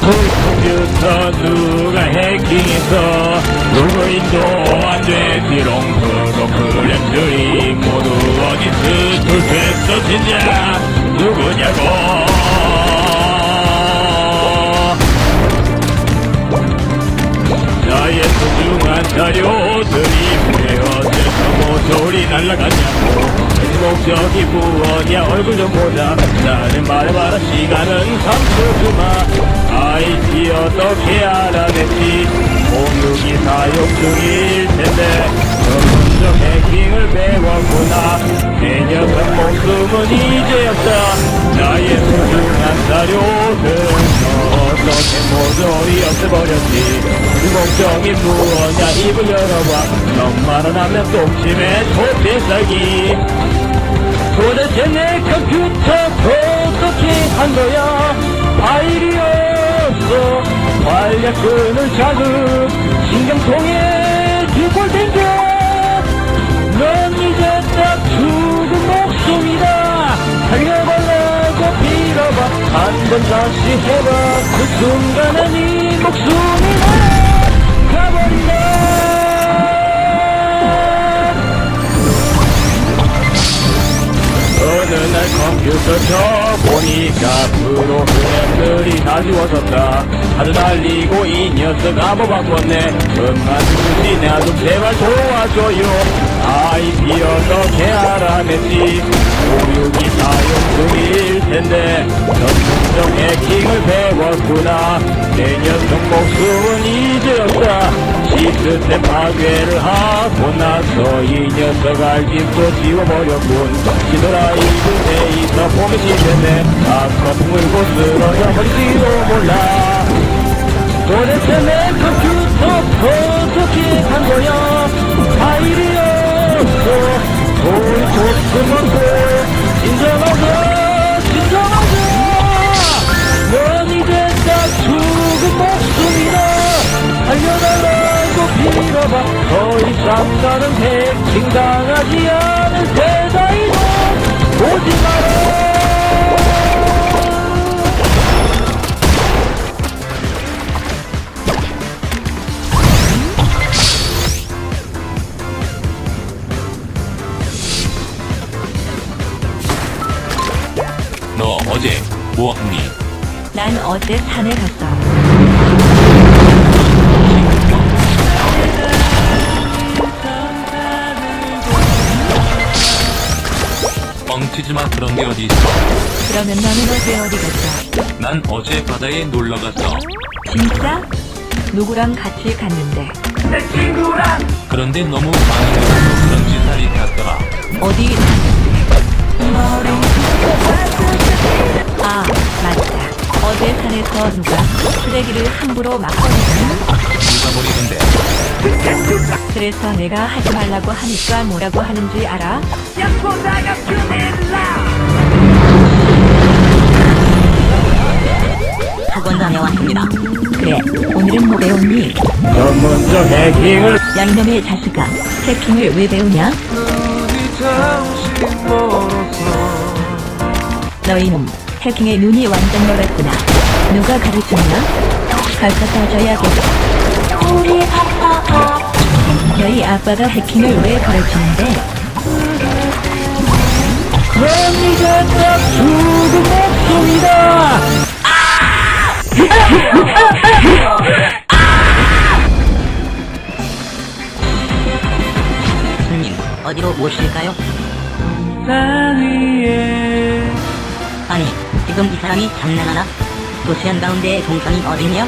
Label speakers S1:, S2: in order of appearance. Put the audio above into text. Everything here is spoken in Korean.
S1: 컴퓨터 누가 해킹해서 로그인도 안돼 비롱 프로그램들이 모두 어디서 출퇴했어 진짜 누구냐고. 나의 소중한 자료들이 모서리 날아갔냐고 목적이 무엇이야? 얼굴 좀 보자. 나는 말해봐라. 시간은 3초구만 IT 어떻게 알아냈지? 공유기 사용 중일 텐데. 전문적 해킹을 배웠구나. 내 녀석 목숨은 이제 없다. 나의 소중한 그 목적이 무엇냐? 입을 열어봐. 너만은 하면 똥침에 토피살기. 도대체 내 컴퓨터 어떻게 한 거야? 파일이 없어. 관략근을 자극. 신경통에 죽을 텐데 넌 이제 딱 죽은 목숨이다. 살려달라고 빌어봐. 한 번 다시 해봐. 그 순간에 날 컴퓨터 켜보니까 프로그램들이 다 지워졌다. 하루 날리고 이 녀석 암호 바꿨네. 음만 주지 나좀 제발 도와줘요. IP 어떻게 알아냈지. 오류기 사용 중일 텐데 전문적 해킹을 배웠구나. 내 녀석 목숨은 없다 시스템 파괴를 하고 나서 이 녀석 알집도 지워버렸군 시드라이브 데 빌어봐 더 이상 나는 해킹당하지 않을 테다 이놈 오지 마라
S2: 너 어제 뭐 했니?
S3: 난 어제 산에 갔어.
S2: 뻥치지 마 그런 게 어디 있어?
S3: 그러면 너는 어제 어디 갔어?
S2: 난 어제 바다에 놀러 갔어.
S3: 진짜? 누구랑 같이 갔는데?
S2: 그런데 너무 많이 가서 그런지 살이 탔더라.
S3: 어디? 아, 맞다. 어제 산에서 누가 쓰레기를 함부로 막 버리잖아.
S2: 누가 버리는데
S3: 그래서 내가 하지 말라고 하니까 뭐라고 하는지 알아?
S4: 학원 다녀왔습니다.
S3: 그래, 오늘은 뭐 배웠니?
S1: 전문적 해킹을
S3: 야 이놈의 자식아, 해킹을 왜 배우냐? 너희는 해킹에 눈이 완전 멀었구나. 누가 가르쳤냐? 가서 따져야겠다. 우리 아빠가 너희 아빠가 해킹을 왜 가르치는데?
S1: 넌 이제 딱 죽은 목숨이다
S4: 손님, 어디로 모실까요?
S1: 위에
S4: 아니, 지금 이 사람이 장난하나? 도시 한가운데 동선이 어딨냐?